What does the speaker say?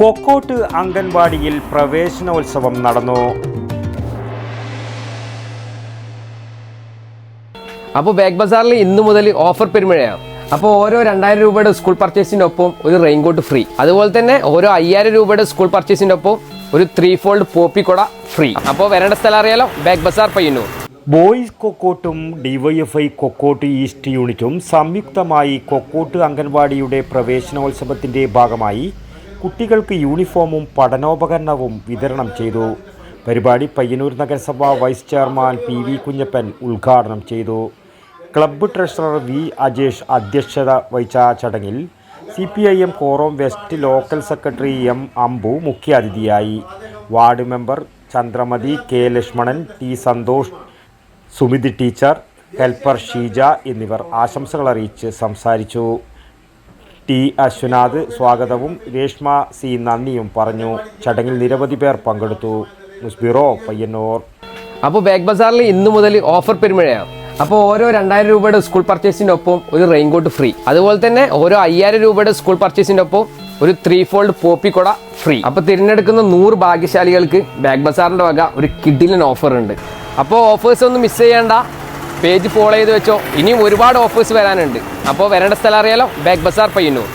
കൊക്കോട്ട് അംഗൻവാടിയിൽ പ്രവേശനോത്സവം നടന്നു. അപ്പോൾ ബാഗ് ബസാറിൽ ഇന്നു മുതൽ ഓഫർ പെരുമഴയാണ്. അപ്പോൾ ഓരോ രണ്ടായിരം രൂപയുടെ സ്കൂൾ പർച്ചേസിനൊപ്പം ഒപ്പം ഒരു റെയിൻകോട്ട് ഫ്രീ. അതുപോലെ തന്നെ ഓരോ അയ്യായിരം രൂപയുടെ സ്കൂൾ പർച്ചേസിനൊപ്പം ഒപ്പം ഒരു ത്രീ ഫോൾഡ് പോപ്പി കൊട ഫ്രീ. അപ്പോൾ വരേണ്ട സ്ഥലം അറിയാലോ ബാഗ് ബസാർ പയ്യന്നൂർ. ബോയ്സ് കൊക്കോട്ടും ഡിവൈഎഫ്ഐ കൊക്കോട്ട് ഈസ്റ്റ് യൂണിറ്റും സംയുക്തമായി കൊക്കോട്ട് അംഗൻവാടിയുടെ പ്രവേശനോത്സവത്തിന്റെ ഭാഗമായി കുട്ടികൾക്ക് യൂണിഫോമും പഠനോപകരണവും വിതരണം ചെയ്തു. പരിപാടി പയ്യന്നൂർ നഗരസഭ vice chairman P V Kunhappan ഉദ്ഘാടനം ചെയ്തു. ക്ലബ്ബ് ട്രഷറർ വി അജേഷ് അധ്യക്ഷത വഹിച്ച ചടങ്ങിൽ C P I M Korom west local secretary M Ambu മുഖ്യാതിഥിയായി. Ward member Chandramathi K Lakshmanan T Santhosh Sumithi teacher helper Sheeja എന്നിവർ ആശംസകൾ അറിയിച്ച് സംസാരിച്ചു. ടി അശ്വനാഥ് സ്വാഗതവും രേഷ്മ സി നന്ദിയും പറഞ്ഞു. ചടങ്ങിൽ നിരവധി പേർ പങ്കെടുത്തു. ബ്യൂറോ പയ്യന്നൂർ. അപ്പോൾ ബാഗ് ബസാറിൽ ഇന്ന് മുതൽ ഓഫർ പെരുമഴയാണ്. അപ്പോൾ ഓരോ രണ്ടായിരം രൂപയുടെ സ്കൂൾ പർച്ചേസിന്റെ ഒപ്പം ഒരു റെയിൻകോട്ട് ഫ്രീ. അതുപോലെ തന്നെ ഓരോ അയ്യായിരം രൂപയുടെ സ്കൂൾ പർച്ചേസിന്റെ ഒപ്പം ഒരു ത്രീ ഫോൾഡ് പോപ്പി കൊട ഫ്രീ. അപ്പോൾ തിരഞ്ഞെടുക്കുന്ന നൂറ് ഭാഗ്യശാലികൾക്ക് ബാഗ് ബസാറിന്റെ വക ഒരു കിഡിലിന് ഓഫർ ഉണ്ട് അപ്പോൾ ഓഫേഴ്സ് ഒന്നും മിസ് ചെയ്യേണ്ട. പേജ് ഫോളോ ചെയ്ത് വെച്ചോ. ഇനിയും ഒരുപാട് ഓഫേഴ്സ് വരാനുണ്ട്. അപ്പോൾ വരേണ്ട സ്ഥലം അറിയാലോ. ബാഗ് ബസാർ പയ്യന്നൂർ.